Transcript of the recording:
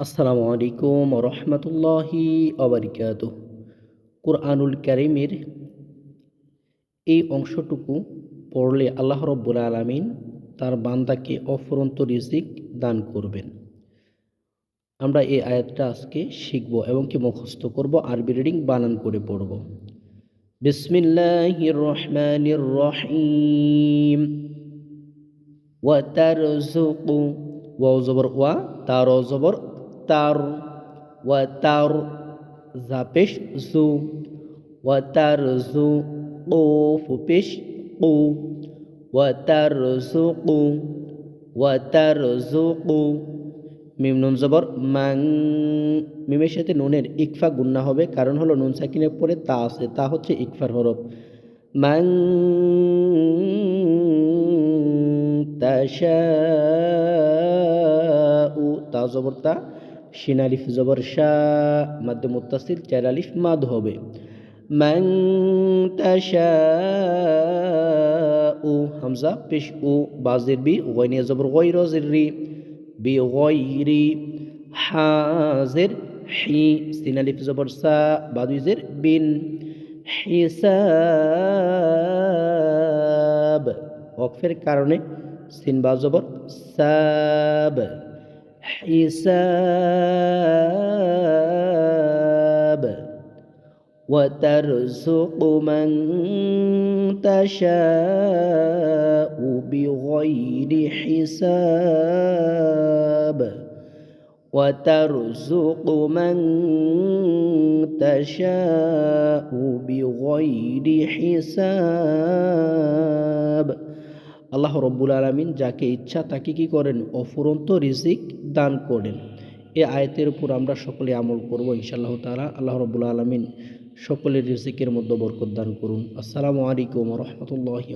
আসসালামু আলাইকুম রহমতুল্লাহি অবরিকাত কোরআনুল কারিমের এই অংশটুকু পড়লে আল্লাহ রব্বুল আলমিন তার বান্দাকে অফুরন্ত রিজিক দান করবেন। আমরা এই আয়াতটা আজকে শিখব এবং কি মুখস্থ করব, আরবি রিডিং বানান করে পড়ব। বিসমিল্লাহির রহমানির রহিম। ওয়াতারজুকু ওয়াও জবর ওয়া তার তার ওয়াতার জাপেশ জু ওয়াতার জু ও ফুপেশ ও ওয়াতার জু কু ওয়াতার জু কু মিম নুন জবর মাং মিমের সাথে নুনের ইকফা গুন্না হবে কারণ হলো নুন সাকিনের পরে তা আছে, তা হচ্ছে ইকফার হরফ। মাং তাশা তা জবর তা শিন আলিফ জবর শাহ, মাদ্দে মুত্তাসিল, চার আলিফ মাদ হবে। মান তাশাউ, হামজা, পেশ উ, বাজির বি, গয়নিয়া জবর গয়র জিরি বি গয়রি, হাজির, হি, সিন জবর সা বাদুইজের বিন। হিসাব ওকফের কারণে সিন বা জবর সাব। حساب وترزق من تشاء بغير حساب وترزق من تشاء بغير حساب আল্লাহ রব্বুল আলমিন যাকে ইচ্ছা তাকে কি করেন? অফুরন্ত রিজিক দান করেন। এ আয়তের উপর আমরা সকলে আমল করব ইনশাআল্লাহ তালা আল্লাহ রব্বুল আলমিন সকলের রিজিকের মধ্যে বরকত দান করুন। আসসালামু আলাইকুম রহমতুল্লাহ